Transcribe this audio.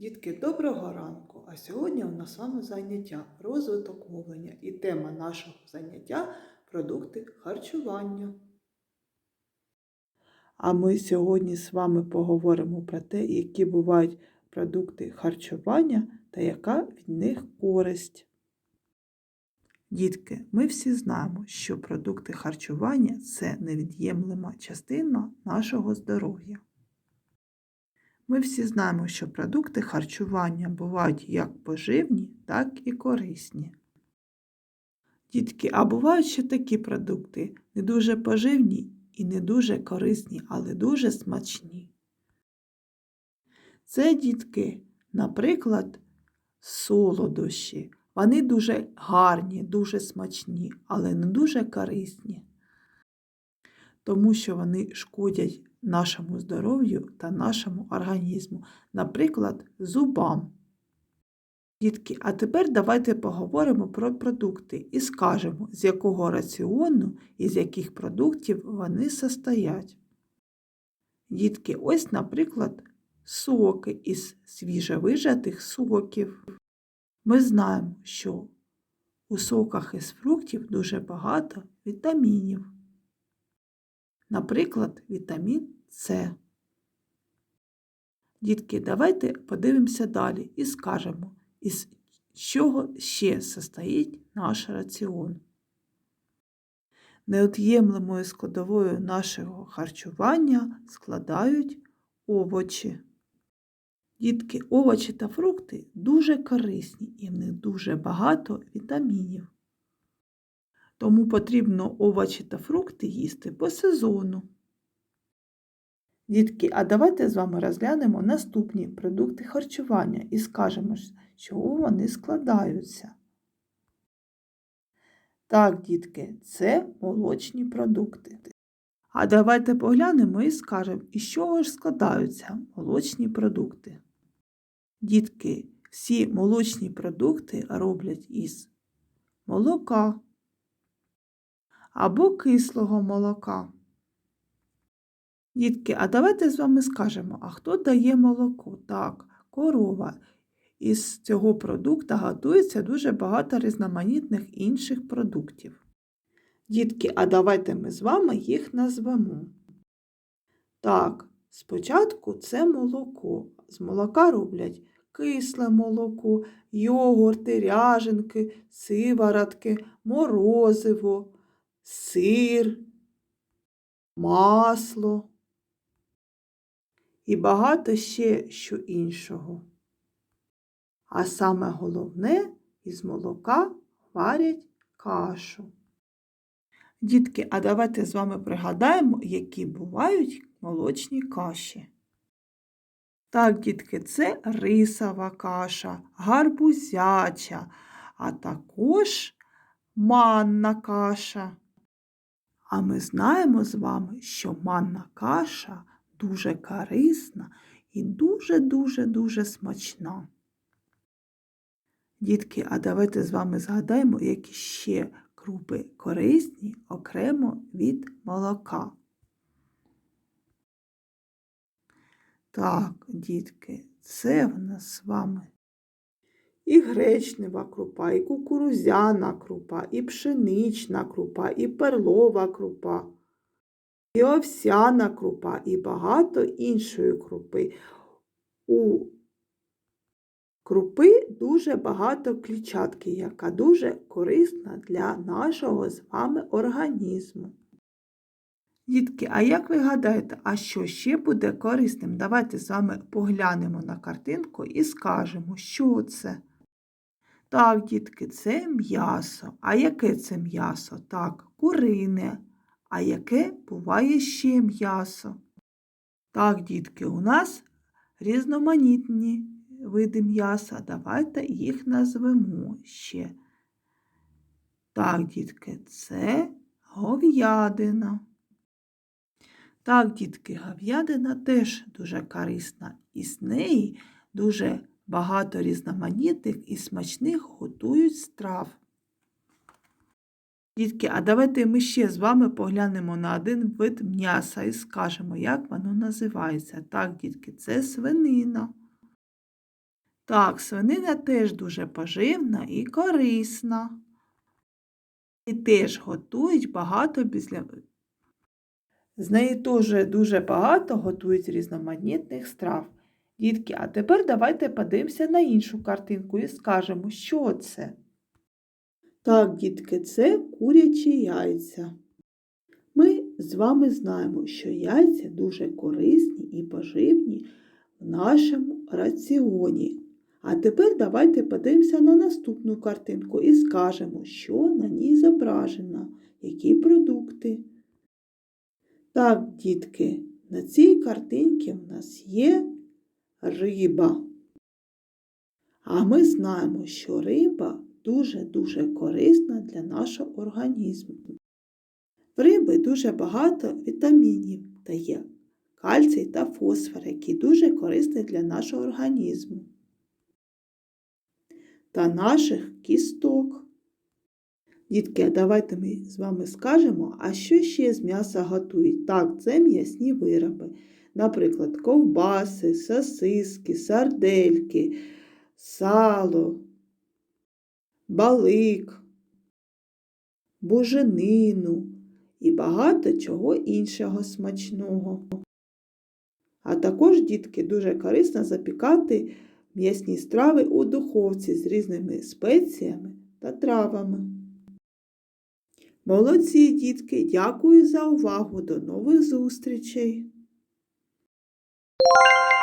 Дітки, доброго ранку! А сьогодні у нас з вами заняття розвиток мовлення і тема нашого заняття продукти харчування. А ми сьогодні з вами поговоримо про те, які бувають продукти харчування та яка від них користь. Дітки, ми всі знаємо, що продукти харчування це невід'ємлема частина нашого здоров'я. Ми всі знаємо, що продукти харчування бувають як поживні, так і корисні. Дітки, а бувають ще такі продукти не дуже поживні і не дуже корисні, але дуже смачні. Це дітки, наприклад, солодощі. Вони дуже гарні, дуже смачні, але не дуже корисні, тому що вони шкодять нашому здоров'ю та нашому організму, наприклад, зубам. Дітки, а тепер давайте поговоримо про продукти і скажемо, з якого раціону і з яких продуктів вони состоять. Дітки, ось, наприклад, соки із свіжовижатих соків. Ми знаємо, що у соках із фруктів дуже багато вітамінів. Наприклад, вітамін С. Дітки, давайте подивимося далі і скажемо, із чого ще состоїть наш раціон. Неот'ємлемою складовою нашого харчування складають овочі. Дітки, овочі та фрукти дуже корисні і в них дуже багато вітамінів. Тому потрібно овочі та фрукти їсти по сезону. Дітки, а давайте з вами розглянемо наступні продукти харчування і скажемо, з чого вони складаються. Так, дітки, це молочні продукти. А давайте поглянемо і скажемо, із чого ж складаються молочні продукти. Дітки, всі молочні продукти роблять із молока або кислого молока. Дітки, а давайте з вами скажемо, а хто дає молоко? Так, корова. Із цього продукту готується дуже багато різноманітних інших продуктів. Дітки, а давайте ми з вами їх назвемо. Так, спочатку це молоко. З молока роблять кисле молоко, йогурти, ряженки, сиворотки, морозиво, сир, масло і багато ще що іншого. А саме головне із молока варять кашу. Дітки, а давайте з вами пригадаємо, які бувають молочні каші. Так, дітки, це рисова каша, гарбузяча, а також манна каша. А ми знаємо з вами, що манна каша дуже корисна і дуже-дуже-дуже смачна. Дітки, а давайте з вами згадаємо, які ще крупи корисні окремо від молока. Так, дітки, це в нас з вами і гречнева крупа, і кукурузяна крупа, і пшенична крупа, і перлова крупа, і овсяна крупа, і багато іншої крупи. У крупи дуже багато клітчатки, яка дуже корисна для нашого з вами організму. Дітки, а як ви гадаєте, а що ще буде корисним? Давайте з вами поглянемо на картинку і скажемо, що це. Так, дітки, це м'ясо. А яке це м'ясо? Так, курине. А яке буває ще м'ясо? Так, дітки, у нас різноманітні види м'яса. Давайте їх назвемо ще. Так, дітки, це говядина. Так, дітки, говядина теж дуже корисна, і з неї дуже багато різноманітних і смачних готують страв. Дітки, а давайте ми ще з вами поглянемо на один вид м'яса і скажемо, як воно називається. Так, дітки, це свинина. Так, свинина теж дуже поживна і корисна. І теж готують багато після. З неї теж дуже багато готують різноманітних страв. Дітки, а тепер давайте подивимося на іншу картинку і скажемо, що це. Так, дітки, це курячі яйця. Ми з вами знаємо, що яйця дуже корисні і поживні в нашому раціоні. А тепер давайте подивимося на наступну картинку і скажемо, що на ній зображено, які продукти. Так, дітки, на цій картинці в нас є риба. А ми знаємо, що риба дуже-дуже корисна для нашого організму. В риби дуже багато вітамінів та є кальцій та фосфор, які дуже корисні для нашого організму та наших кісток. Дітки, а давайте ми з вами скажемо, а що ще з м'яса готують? Так, це м'ясні вироби. Наприклад, ковбаси, сосиски, сардельки, сало, балик, буженину і багато чого іншого смачного. А також, дітки, дуже корисно запікати м'ясні страви у духовці з різними спеціями та травами. Молодці, дітки, дякую за увагу. До нових зустрічей! Thank you.